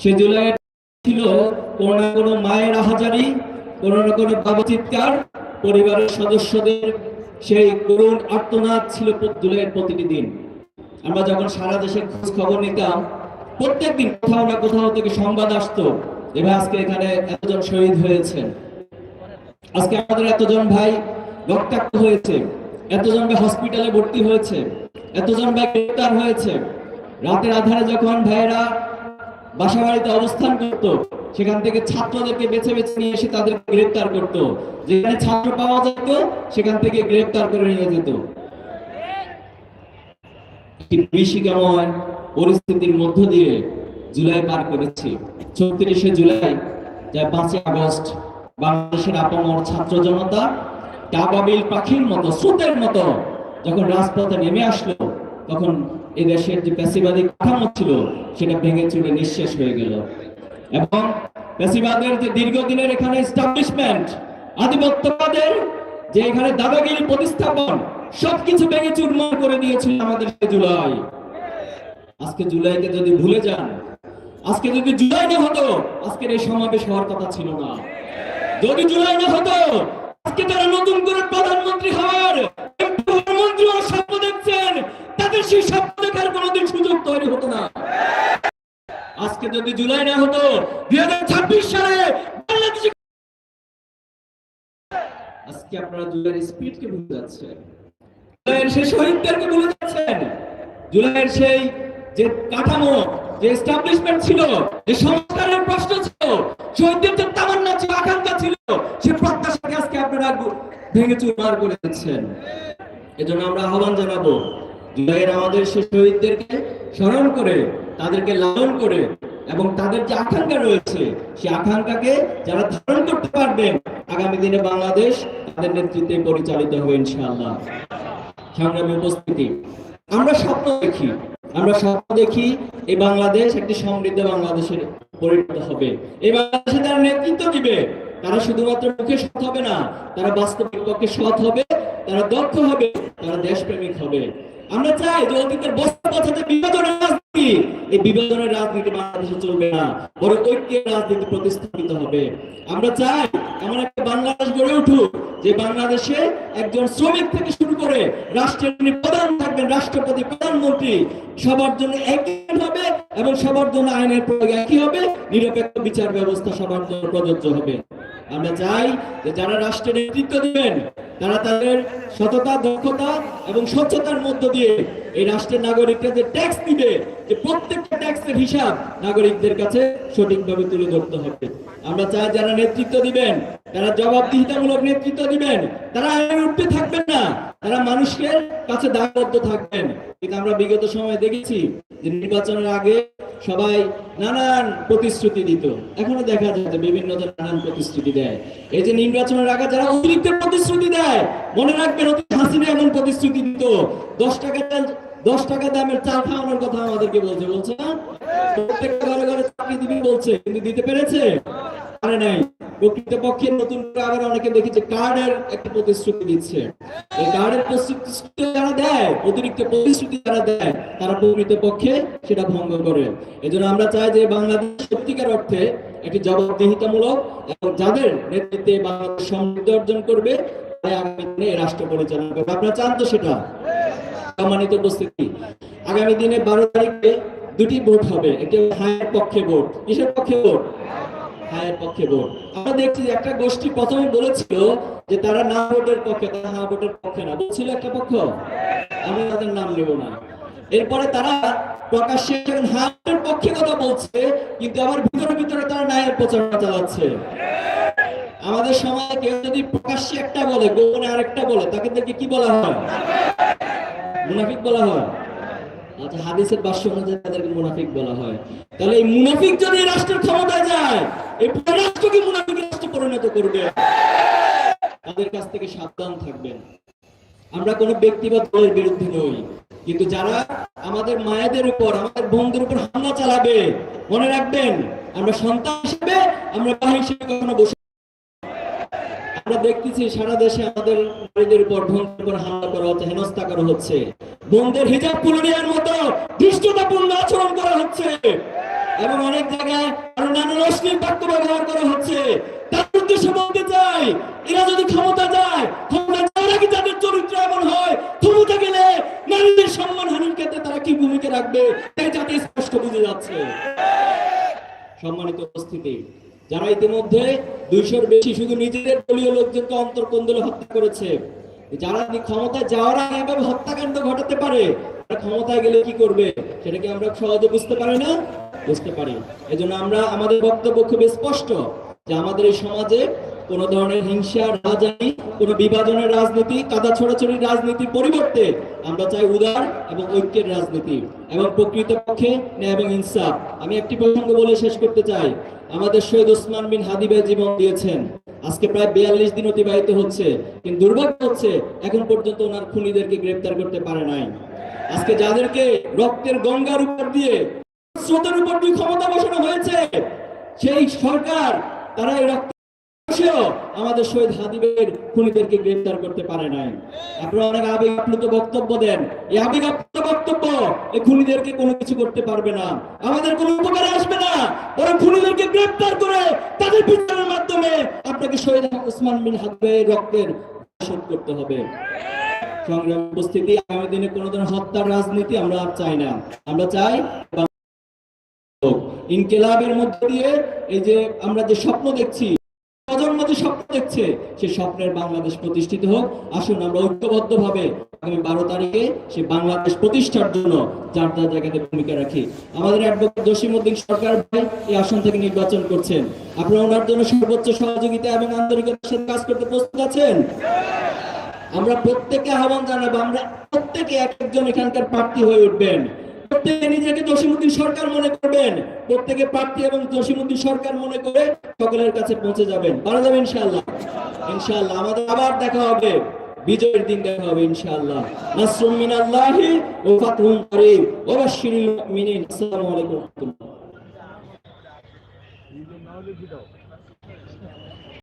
সে জুলাই ছিল, কোনো না কোনো মায়ের আহাজারি, কোনো না কোনো বাবা চিৎকার, পরিবারের সদস্যদের সেই করুণ আর্তনাদ ছিল জুলাইয়ের প্রতিটি দিন। আমরা যখন সারা দেশে খোঁজ খবর নিতাম প্রত্যেকদিন কোথাও না কোথাও থেকে সংবাদ আসতো এবার আজকে এখানে এতজন শহীদ হয়েছে। আজকে আমাদের এতজন ভাই রক্তাক্ত হয়েছে, এতজন ভাই হসপিটালে ভর্তি হয়েছে, এতজন ভাই গ্রেপ্তার হয়েছে। রাতের আধারে যখন ভাইয়েরা বাসা বাড়িতে অবস্থান করত, সেখান থেকে ছাত্রদেরকে বেছে বেছে নিয়ে এসে তাদেরকে গ্রেপ্তার করত। যেখানে ছাত্র পাওয়া যেত, সেখান থেকে গ্রেপ্তার করে নিয়ে যেত। একটি বিভীষিকাময় পরিস্থিতির মধ্য দিয়ে জুলাই পার করেছি। চৌত্রিশে জুলাই, যা পাঁচই আগস্ট, বাংলাদেশের আপামর ছাত্র জনতা কাবাবিল পাখির মতো, স্রোতের মতো যখন রাজপথে নেমে আসলো, তখন এ দেশের যে পেশিবাদী কাঠামো ছিল, সেটা ভেঙে নিঃশেষ হয়ে গেল। এবং পেশিবাদের যে দীর্ঘদিনের এখানে এস্টাবলিশমেন্ট আধিপত্যবাদের যে এখানে দাদাগিরি প্রতিস্থাপন, সবকিছু ভেঙে চুরমার করে দিয়েছিল আমাদের জুলাই। আজকে জুলাইকে যদি ভুলে যান, আজকে যদি জুলাই না হতো, আজকের এই সমাবেশ হওয়ার কথা ছিল না। যদি জুলাই না হতো, আজকে তারা নতুন করে জুলাই না হতো, দুই হাজার ছাব্বিশ সালে বাংলাদেশে আজকে আপনারা জুলাইয়ের স্পিডকে ভুলে যাচ্ছেন। জুলাইয়ের সেই শহীদদেরকে ভুলে যাচ্ছেন। জুলাইয়ের সেই যে কাঠামো, যে এস্টাবলিশমেন্ট ছিল, যে সংস্কারের প্রশ্ন ছিল, শহীদদের যে তামান্না ছিল, আকাঙ্ক্ষা ছিল, সে প্রত্যাশাকে আজকে আপনারা ভেঙে চুরমার করে দিচ্ছেন এজন্য আমরা আহ্বান জানাব জুলাইয়ের আমাদের সে শহীদদেরকে স্মরণ করে, তাদেরকে লালন করে এবং তাদের যে আকাঙ্ক্ষা রয়েছে, সেই আকাঙ্ক্ষাকে যারা ধারণ করতে পারবেন, আগামী দিনে বাংলাদেশ তাদের নেতৃত্বে পরিচালিত হবে ইনশাআল্লাহ। সংগ্রামী উপস্থিতি, আমরা স্বপ্ন দেখি, আমরা স্বপ্ন দেখি এই বাংলাদেশ একটি সমৃদ্ধ বাংলাদেশের পরিণত হবে। এই বাংলাদেশে তারা নেতৃত্ব দিবে, তারা শুধুমাত্র মুখে সৎ হবে না, তারা বাস্তবিক পক্ষে সৎ হবে, তারা দক্ষ হবে, তারা দেশপ্রেমিক হবে। আমরা চাই যে অতীতের বছর বছরে বিভাজনের রাজনীতি, এই বিভাজনের রাজনীতি বাংলাদেশে চলবে না বড় ঐক্যের রাজনীতি প্রতিস্থাপিত হবে। আমরা চাই এমন একটা বাংলাদেশ গড়ে উঠুক যে বাংলাদেশে একজন শ্রমিক থেকে শুরু করে রাষ্ট্রের প্রধান থাকবেন, রাষ্ট্রপতি, প্রধানমন্ত্রী, সবার জন্য একই হবে এবং সবার জন্য আইনের প্রয়োগ একই হবে, নিরপেক্ষ বিচার ব্যবস্থা সবার জন্য প্রযোজ্য হবে। আমরা চাই যে যারা রাষ্ট্রের নেতৃত্ব দিবেন তারা তাদের সততা, দক্ষতা এবং স্বচ্ছতার মধ্য দিয়ে এই রাষ্ট্রের নাগরিকরা যে ট্যাক্স দিবে, যে প্রত্যেকটা ট্যাক্সের হিসাব নাগরিকদের কাছে সঠিকভাবে তুলে ধরতে হবে। আমরা চাই যারা নেতৃত্ব দিবেন, তারা জবাবদিহিতামূলক নেতৃত্ব দিবেন, তারা আইনের উঠতে থাকবেন না, তারা মানুষের কাছে দায়বদ্ধ থাকবেন। কিন্তু আমরা বিগত সময়ে দেখেছি যে নির্বাচনের আগে সবাই নানান প্রতিশ্রুতি দিত। এখনও দেখা যায় বিভিন্ন নানান প্রতিশ্রুতি দেয়। এই যে নির্বাচনের আগে যারা অতিরিক্ত প্রতিশ্রুতি দেয়, মনে রাখবেন হাসিনা এমন প্রতিশ্রুতি দিত, দশ টাকা দশ টাকা দামের চাল খাওয়ানোর কথা আমাদেরকে বলছে বলছে না? প্রত্যেকটা ঘরে ঘরে চাকরি দিবি বলছে, কিন্তু দিতে পেরেছে? পারে নাই। প্রকৃতপক্ষে নতুন করে আবার অনেকে দেখেছে কার্ডের একটা প্রতিশ্রুতি দিচ্ছে। এই কার্ডের প্রতিশ্রুতি যারা অতিরিক্ত প্রতিশ্রুতি যারা দেয়, তারা প্রকৃতপক্ষে সেটা ভঙ্গ করে। এজন্য আমরা চাই যে বাংলাদেশ সত্যিকার অর্থে একটি জবাবদিহিতামূলক এবং যাদের নেতৃত্বে বাংলাদেশ সমৃদ্ধি অর্জন করবে আগামী দিনে রাষ্ট্র পরিচালনা করবে। আপনারা চান তো সেটা? সম্মানিত উপস্থিতি, আগামী দিনে বারো তারিখে দুটি ভোট হবে, একটি হায়ের পক্ষে ভোট। কিসের পক্ষে ভোট? হায়ের পক্ষে ভোট। আমরা দেখছি একটা গোষ্ঠী প্রথমে বলেছিল যে তারা না ভোটের পক্ষে, তারা হা ভোটের পক্ষে না। বলছিল একটা পক্ষ? আমি তাদের নাম নেব না। এরপরে তারা প্রকাশ্যে পক্ষে কথা বলছে, কিন্তু আবার ভিতরে ভিতরে তারা নায়ের প্রচারণা চালাচ্ছে। আমাদের সমাজে কেউ যদি প্রকাশ্যে একটা বলে, গোপনে আরেকটা বলে, তাকে দেখে কি বলা হয়? মুনাফিক বলা হয়? আচ্ছা হাদিসের ভাষ্য অনুযায়ী তাদেরকে মুনাফিক বলা হয়। তাহলে এই মুনাফিক যদি রাষ্ট্রের ক্ষমতায় যায়, এই রাষ্ট্রকে মুনাফিক রাষ্ট্রে পরিণত করবে? তাদের কাছ থেকে সাবধান থাকবেন। আমরা কোনো ব্যক্তি বা দলের বিরুদ্ধে নই। কিন্তু যারা আমাদের মায়েদের উপর, আমাদের বোনদের উপর হামলা চালাবে, মনে রাখবেন, আমরা সন্তান হিসেবে আমরা বাহির হিসেবে কখনো বসে আমরা দেখতেছি সারা দেশে আমাদের নারীদের উপর উপর হামলা করা হচ্ছে, হেনস্থা করা হচ্ছে। হিজাব নেওয়ার মতো আচরণ করা হচ্ছে। এবং অনেক জায়গায় আরও অশ্লীল বাক্য ব্যবহার করা হচ্ছে। তার উদ্দেশ্যে বলতে চাই, এরা যদি ক্ষমতা যায় ক্ষমতা যাওয়ার আগে যাদের চরিত্র এমন হয় ক্ষমতা গেলে নারীদের সম্মান হানির ক্ষেত্রে তারা ভূমিকা যাতে স্পষ্ট বুঝে যাচ্ছে। সম্মানিত উপস্থিতি, যারা ইতিমধ্যে দুইশোর বেশি শুধু নিজেদের দলীয় লোকজনকে অন্তর্কন্দলে হত্যা করেছে, যারা ক্ষমতায় যাওয়ার আগে এভাবে হত্যাকাণ্ড ঘটাতে পারে ক্ষমতায় গেলে কি করবে? সেটা কি আমরা সহজে বুঝতে পারি না? বুঝতে পারি। এজন্য আমরা, আমাদের বক্তব্য খুব স্পষ্ট যে আমাদের এই সমাজে কোন ধরনের হিংসা, রাজানি, কোন বিভাজনের রাজনীতি, কাদা ছোড়াছড়ির রাজনীতির পরিবর্তে আমরা চাই উদার এবং ঐক্যের রাজনীতি এবং প্রকৃতপক্ষে ন্যায় এবং ইনসাফ। আমি একটি প্রসঙ্গ বলে শেষ করতে চাই। আমাদের শহীদ ওসমান বিন হাদি ভাই জীবন দিয়েছেন। আজকে প্রায় বিয়াল্লিশ দিন অতিবাহিত হচ্ছে, কিন্তু দুর্ভাগ্য হচ্ছে এখন পর্যন্ত ওনার খুনিদেরকে গ্রেপ্তার করতে পারে নাই। আজকে যাদেরকে রক্তের গঙ্গার উপর দিয়ে স্রোতের উপর দিয়ে ক্ষমতা বসানো হয়েছে, সেই সরকার, তারা এই রক্ত আমাদের শহীদ হাদিবের খুনিদেরকে গ্রেফতার করতে পারে নাই। আপনারা অনেক আবেগ আপ্লুত বক্তব্য দেন। এই আবেগ আপ্লুত বক্তব্য এই খুনিদেরকে কোনো কিছু করতে পারবে না। আমাদের কোনো আসবে না। ওরা খুনিদেরকে গ্রেফতার করে তাদের বিচারের মাধ্যমে আপনাকে শহীদ বিন হাদিবের রক্তের শোধ করতে হবে। সংগ্রাম উপস্থিতি আগামী দিনে কোনো ধরনের হত্যার রাজনীতি আমরা আর চাই না। আমরা চাই ইনকেলাবের মধ্যে দিয়ে এই যে আমরা যে স্বপ্ন দেখছি প্রজন্ম যে স্বপ্ন দেখছে, সে স্বপ্নের বাংলাদেশ প্রতিষ্ঠিত হোক। আসুন আমরা আগামী বারো তারিখে সে বাংলাদেশ প্রতিষ্ঠার জন্য যার জায়গাতে ভূমিকা রাখি। আমাদের অ্যাডভোকেট সরকার ভাই এই আসন থেকে নির্বাচন করছেন। আপনারা ওনার জন্য সর্বোচ্চ সহযোগিতা এবং আন্তরিকতার সাথে কাজ করতে প্রস্তুত আছেন? আমরা প্রত্যেকে আহ্বান জানাব, আমরা প্রত্যেকে এক একজন এখানকার প্রার্থী হয়ে উঠবেন। প্রত্যেকে নিজেকে জসিমুদ্দিন সরকার মনে করবেন। প্রত্যেকে প্রার্থী এবং জসিমুদ্দিন সরকার মনে করে সকলের কাছে পৌঁছে যাবেন। পারা যাবে ইনশাআল্লাহ। ইনশাআল্লাহ, আমাদের আবার দেখা হবে। বিজয়ের দিন দেখা হবে ইনশাআল্লাহ। নাসরুম মিনাল্লাহি ওয়া ফাতহুন করিম। ওয়া বাশশিরিল মুমিনিন। আসসালামু আলাইকুম